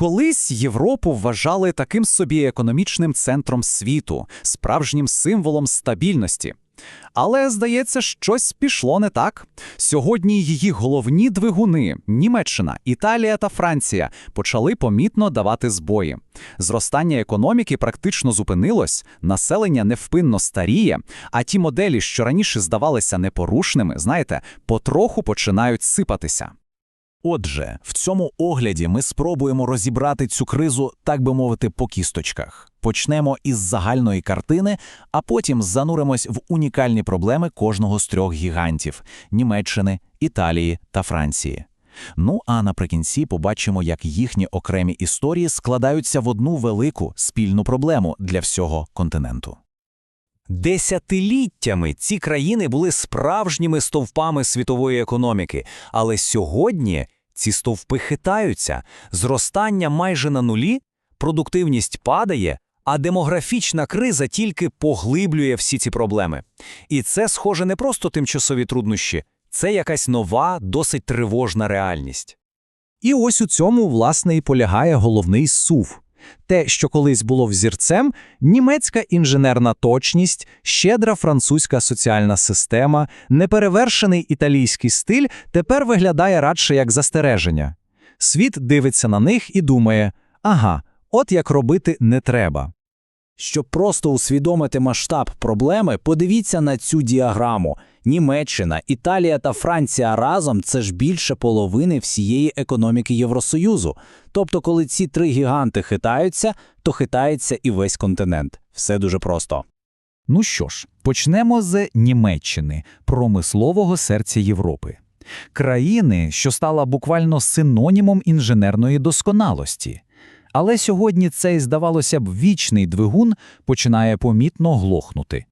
Колись Європу вважали таким собі економічним центром світу, справжнім символом стабільності. Але, здається, щось пішло не так. Сьогодні її головні двигуни Німеччина, Італія та Франція почали помітно давати збої. Зростання економіки практично зупинилось, населення невпинно старіє, а ті моделі, що раніше здавалися непорушними, знаєте, потроху починають сипатися. Отже, в цьому огляді ми спробуємо розібрати цю кризу, так би мовити, по кісточках. Почнемо із загальної картини, а потім зануримось в унікальні проблеми кожного з трьох гігантів Німеччини, Італії та Франції. Ну а наприкінці побачимо, як їхні окремі історії складаються в одну велику спільну проблему для всього континенту. Десятиліттями ці країни були справжніми стовпами світової економіки, але сьогодні ці стовпи хитаються, зростання майже на нулі, продуктивність падає, а демографічна криза тільки поглиблює всі ці проблеми. І це, схоже, не просто тимчасові труднощі, це якась нова, досить тривожна реальність. І ось у цьому, власне, і полягає головний сув. Те, що колись було взірцем, німецька інженерна точність, щедра французька соціальна система, неперевершений італійський стиль тепер виглядає радше як застереження. Світ дивиться на них і думає: ага, от як робити не треба. Щоб просто усвідомити масштаб проблеми, подивіться на цю діаграму. Німеччина, Італія та Франція разом це ж більше половини всієї економіки Євросоюзу. Тобто, коли ці три гіганти хитаються, то хитається і весь континент. Все дуже просто. Ну що ж, почнемо з Німеччини, промислового серця Європи. Країни, що стала буквально синонімом інженерної досконалості. Але сьогодні цей, здавалося б, вічний двигун починає помітно глохнути.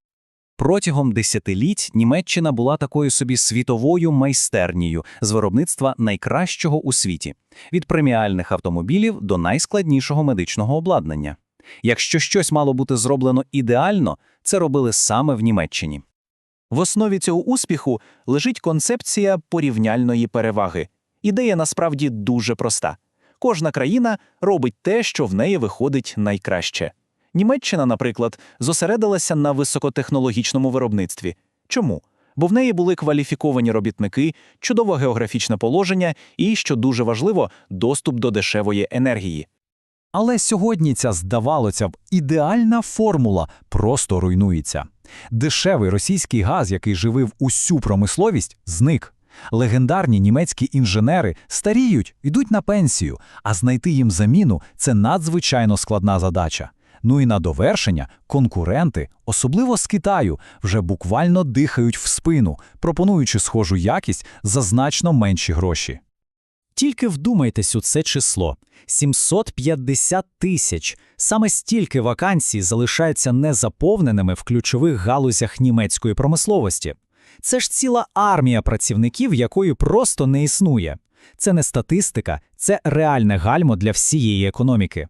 Протягом десятиліть Німеччина була такою собі світовою майстернією з виробництва найкращого у світі від преміальних автомобілів до найскладнішого медичного обладнання. Якщо щось мало бути зроблено ідеально, це робили саме в Німеччині. В основі цього успіху лежить концепція порівняльної переваги. Ідея насправді дуже проста. Кожна країна робить те, що в неї виходить найкраще. Німеччина, наприклад, зосередилася на високотехнологічному виробництві. Чому? Бо в неї були кваліфіковані робітники, чудове географічне положення і, що дуже важливо, доступ до дешевої енергії. Але сьогодні ця, здавалося б, ідеальна формула просто руйнується. Дешевий російський газ, який живив усю промисловість, зник. Легендарні німецькі інженери старіють, йдуть на пенсію, а знайти їм заміну це надзвичайно складна задача. Ну і на довершення конкуренти, особливо з Китаю, вже буквально дихають в спину, пропонуючи схожу якість за значно менші гроші. Тільки вдумайтесь у це число 750 тисяч. Саме стільки вакансій залишаються незаповненими в ключових галузях німецької промисловості. Це ж ціла армія працівників, якої просто не існує. Це не статистика, це реальне гальмо для всієї економіки.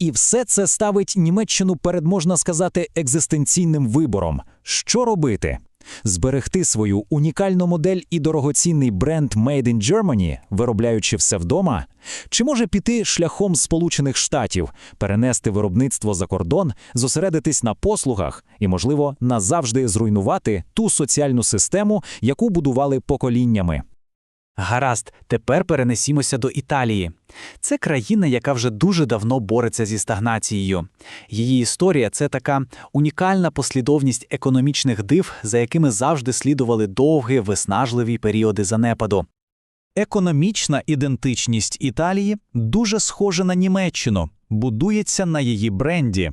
І все це ставить Німеччину перед, можна сказати, екзистенційним вибором. Що робити? Зберегти свою унікальну модель і дорогоцінний бренд Made in Germany, виробляючи все вдома? Чи може піти шляхом Сполучених Штатів, перенести виробництво за кордон, зосередитись на послугах і, можливо, назавжди зруйнувати ту соціальну систему, яку будували поколіннями? Гаразд, тепер перенесімося до Італії. Це країна, яка вже дуже давно бореться зі стагнацією. Її історія це така унікальна послідовність економічних див, за якими завжди слідували довгі виснажливі періоди занепаду. Економічна ідентичність Італії дуже схожа на Німеччину, будується на її бренді.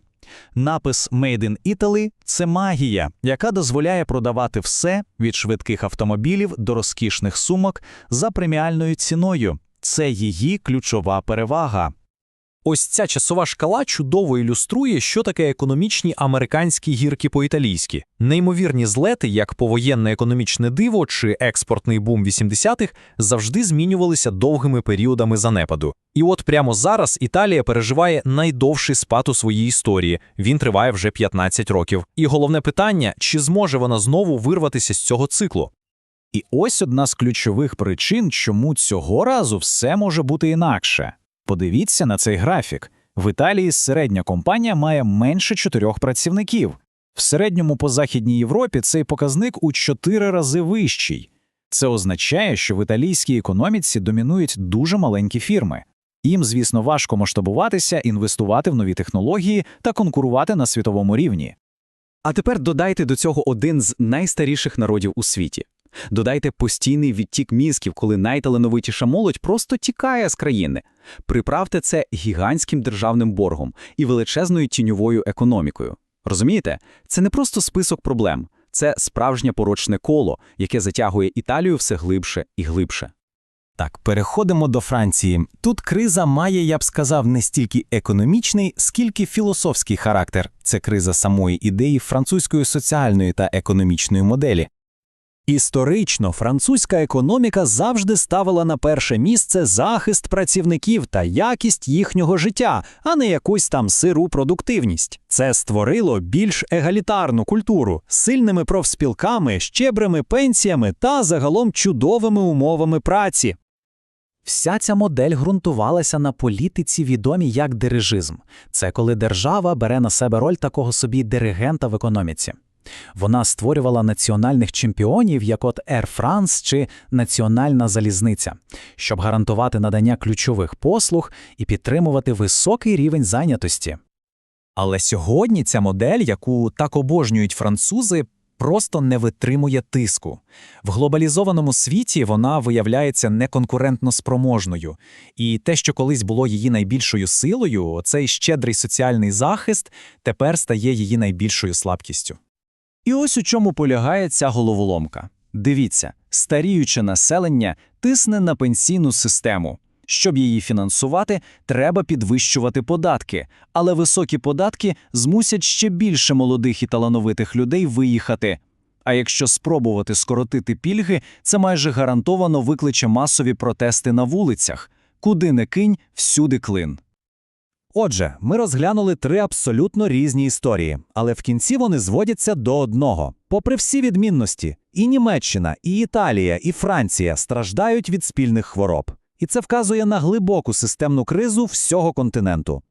Напис «Made in Italy» – це магія, яка дозволяє продавати все від швидких автомобілів до розкішних сумок за преміальною ціною. Це її ключова перевага. Ось ця часова шкала чудово ілюструє, що таке економічні американські гірки по-італійськи. Неймовірні злети, як повоєнне економічне диво чи експортний бум 80-х, завжди змінювалися довгими періодами занепаду. І от прямо зараз Італія переживає найдовший спад у своїй історії. Він триває вже 15 років. І головне питання: чи зможе вона знову вирватися з цього циклу? І ось одна з ключових причин, чому цього разу все може бути інакше. Подивіться на цей графік. В Італії середня компанія має менше чотирьох працівників. В середньому по Західній Європі цей показник у чотири рази вищий. Це означає, що в італійській економіці домінують дуже маленькі фірми. Їм, звісно, важко масштабуватися, інвестувати в нові технології та конкурувати на світовому рівні. А тепер додайте до цього один з найстаріших народів у світі. Додайте постійний відтік мізків, коли найталановитіша молодь просто тікає з країни. Приправте це гігантським державним боргом і величезною тіньовою економікою. Розумієте? Це не просто список проблем, це справжнє порочне коло, яке затягує Італію все глибше і глибше. Так, переходимо до Франції. Тут криза має, я б сказав, не стільки економічний, скільки філософський характер. Це криза самої ідеї французької соціальної та економічної моделі. Історично французька економіка завжди ставила на перше місце захист працівників та якість їхнього життя, а не якусь там сиру продуктивність. Це створило більш егалітарну культуру з сильними профспілками, щедрими пенсіями та загалом чудовими умовами праці. Вся ця модель ґрунтувалася на політиці, відомій як дирижизм. Це коли держава бере на себе роль такого собі диригента в економіці. Вона створювала національних чемпіонів, як от Air France чи Національна залізниця, щоб гарантувати надання ключових послуг і підтримувати високий рівень зайнятості. Але сьогодні ця модель, яку так обожнюють французи, просто не витримує тиску. В глобалізованому світі вона виявляється неконкурентно спроможною. І те, що колись було її найбільшою силою, цей щедрий соціальний захист, тепер стає її найбільшою слабкістю. І ось у чому полягає ця головоломка. Дивіться, старіюче населення тисне на пенсійну систему. Щоб її фінансувати, треба підвищувати податки, але високі податки змусять ще більше молодих і талановитих людей виїхати. А якщо спробувати скоротити пільги, це майже гарантовано викличе масові протести на вулицях. Куди не кинь, всюди клин. Отже, ми розглянули три абсолютно різні історії, але в кінці вони зводяться до одного. Попри всі відмінності, і Німеччина, і Італія, і Франція страждають від спільних хвороб. І це вказує на глибоку системну кризу всього континенту.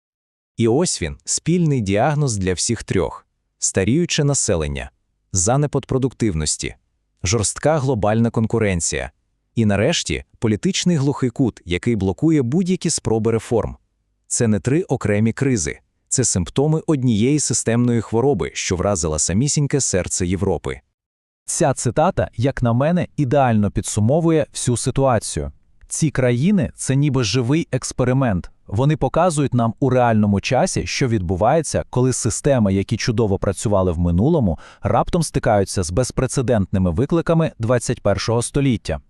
І ось він, спільний діагноз для всіх трьох: старіюче населення, занепад продуктивності, жорстка глобальна конкуренція. І нарешті політичний глухий кут, який блокує будь-які спроби реформ. Це не три окремі кризи, це симптоми однієї системної хвороби, що вразила самісіньке серце Європи. Ця цитата, як на мене, ідеально підсумовує всю ситуацію. Ці країни це ніби живий експеримент. Вони показують нам у реальному часі, що відбувається, коли системи, які чудово працювали в минулому, раптом стикаються з безпрецедентними викликами 21-го століття.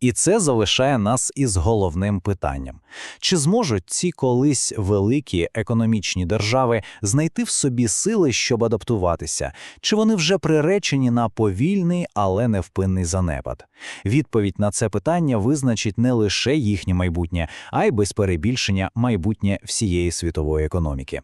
І це залишає нас із головним питанням: чи зможуть ці колись великі економічні держави знайти в собі сили, щоб адаптуватися, чи вони вже приречені на повільний, але невпинний занепад? Відповідь на це питання визначить не лише їхнє майбутнє, а й без перебільшення майбутнє всієї світової економіки.